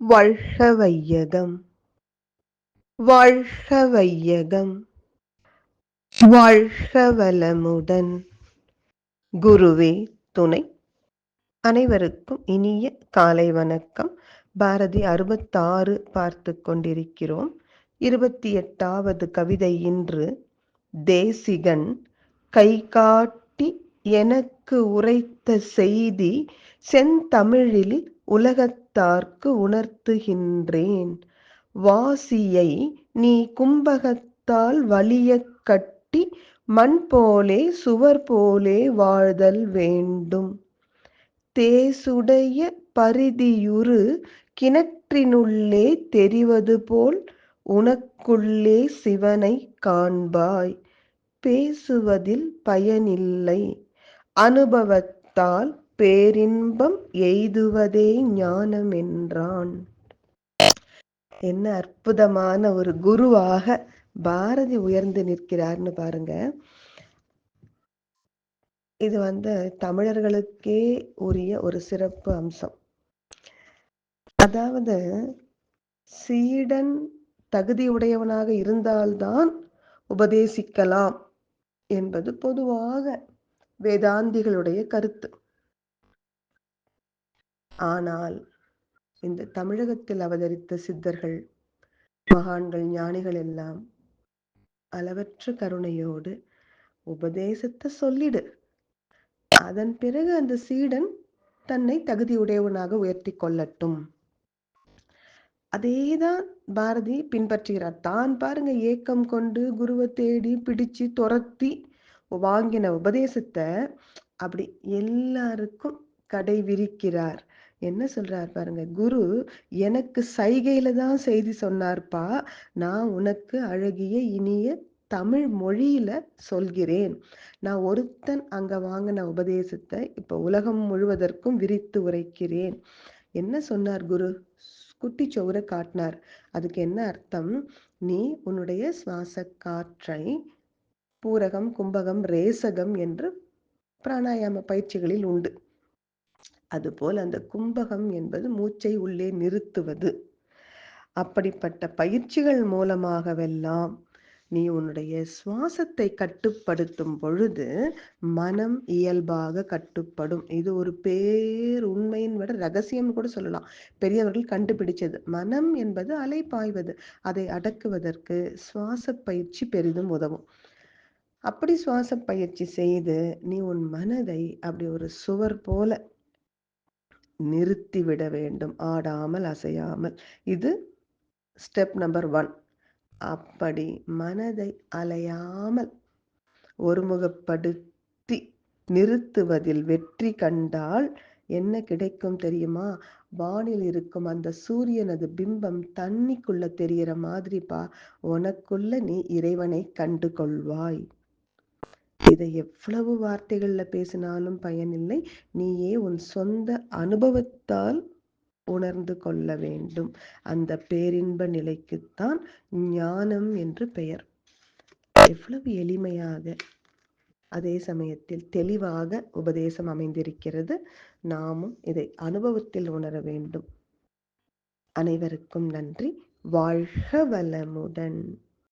வாழ்க வையகம் வாழ்க வையகம் வாழ்க வளமுடன் குருவே துணை. அனைவருக்கும் இனிய காலை வணக்கம். பாரதி அறுபத்தாறு பார்த்து கொண்டிருக்கிறோம். இருபத்தி எட்டாவது கவிதை இன்று தேசிகன் கை எனக்கு உரைத்த செய்தி செந்தமிழில் உலகத்தார்க்கு உணர்த்துகின்றேன். வாசியை நீ கும்பகத்தால் வலியக் கட்டி மண் போலே சுவர் போலே வாழ்தல் வேண்டும். தேசுடைய பரிதியுறு கிணற்றினுள்ளே தெரிவது போல் உனக்குள்ளே சிவனை காண்பாய். பேசுவதில் பயனில்லை. அனுபவத்தால் பேரின்பம் எய்துவதே ஞானம் என்றான் என்ன அற்புதமான ஒரு குருவாக பாரதி உயர்ந்து நிற்கிறார்னு பாருங்க. இது வந்து தமிழர்களுக்கே உரிய ஒரு சிறப்பு அம்சம். அதாவது சீடன் தகுதியுடையவனாக இருந்தால்தான் உபதேசிக்கலாம் என்பது பொதுவாக வேதாந்திகளுடைய கருத்து. ஆனால் இந்த தமிழகத்தில் அவதரித்த சித்தர்கள் மகான்கள் ஞானிகள் எல்லாம் அளவற்ற கருணையோடு உபதேசத்தை சொல்லிடு. அதன் பிறகு அந்த சீடன் தன்னை தகுதியுடையவனாக உயர்த்தி கொள்ளட்டும். அதேதான் பாரதி பின்பற்றுகிறார். தான் பாருங்க ஏக்கம் கொண்டு குருவை தேடி பிடிச்சு துரத்தி வாங்கின உபதேசத்தை அப்படி எல்லாருக்கும் கடை விரிக்கிறார் என்ன சொல்றார் பாருங்க குரு எனக்கு சைகையில தான் செய்தி சொன்னார்ப்பா நான் உனக்கு அழகிய இனிய தமிழ் மொழியில சொல்கிறேன். நான் ஒருத்தன் அங்க வாங்கின உபதேசத்தை இப்ப உலகம் முழுவதற்கும் விரித்து உரைக்கிறேன். என்ன சொன்னார் குரு? குட்டி சோரை காட்டினார். அதுக்கு என்ன அர்த்தம்? நீ உன்னுடைய சுவாச காற்றை பூரகம் கும்பகம் ரேசகம் என்று பிராணாயாம பயிற்சிகளில் உண்டு. அதுபோல் அந்த கும்பகம் என்பது மூச்சை உள்ளே நிறுத்துவது. அப்படிப்பட்ட பயிற்சிகள் மூலமாகவெல்லாம் நீ உன்னுடைய சுவாசத்தை கட்டுப்படுத்தும் பொழுது மனம் இயல்பாக கட்டுப்படும். இது ஒரு பேர் உண்மையின் விட ரகசியம் கூட சொல்லலாம். பெரியவர்கள் கண்டுபிடிச்சது. மனம் என்பது அலை பாய்வது. அதை அடக்குவதற்கு சுவாச பயிற்சி பெரிதும் உதவும். அப்படி சுவாச பயிற்சி செய்து நீ உன் மனதை அப்படி ஒரு சுவர் போல நிறுத்தி விட வேண்டும். ஆடாமல் அசையாமல். இது ஸ்டெப் நம்பர் ஒன் அப்படி மனதை அலையாமல் ஒருமுகப்படுத்தி நிறுத்துவதில் வெற்றி கண்டால் என்ன கிடைக்கும் தெரியுமா? வானில் இருக்கும் அந்த சூரியனது பிம்பம் தண்ணிக்குள்ள தெரியற மாதிரிப்பா உனக்குள்ள நீ இறைவனை கண்டு கொள்வாய். இதை எவ்வளவு வார்த்தைகளில் பேசினாலும் பயனில்லை. நீயே உன் சொந்த அனுபவத்தால் உணர்ந்து கொள்ள வேண்டும். அந்த பேரின்ப நிலைக்குத்தான் ஞானம் என்று பெயர். எவ்வளவு எளிமையாக அதே சமயத்தில் தெளிவாக உபதேசம் அமைந்திருக்கிறது. நாமும் இதை அனுபவத்தில் உணர வேண்டும். அனைவருக்கும் நன்றி. வாழ்க வளமுடன்.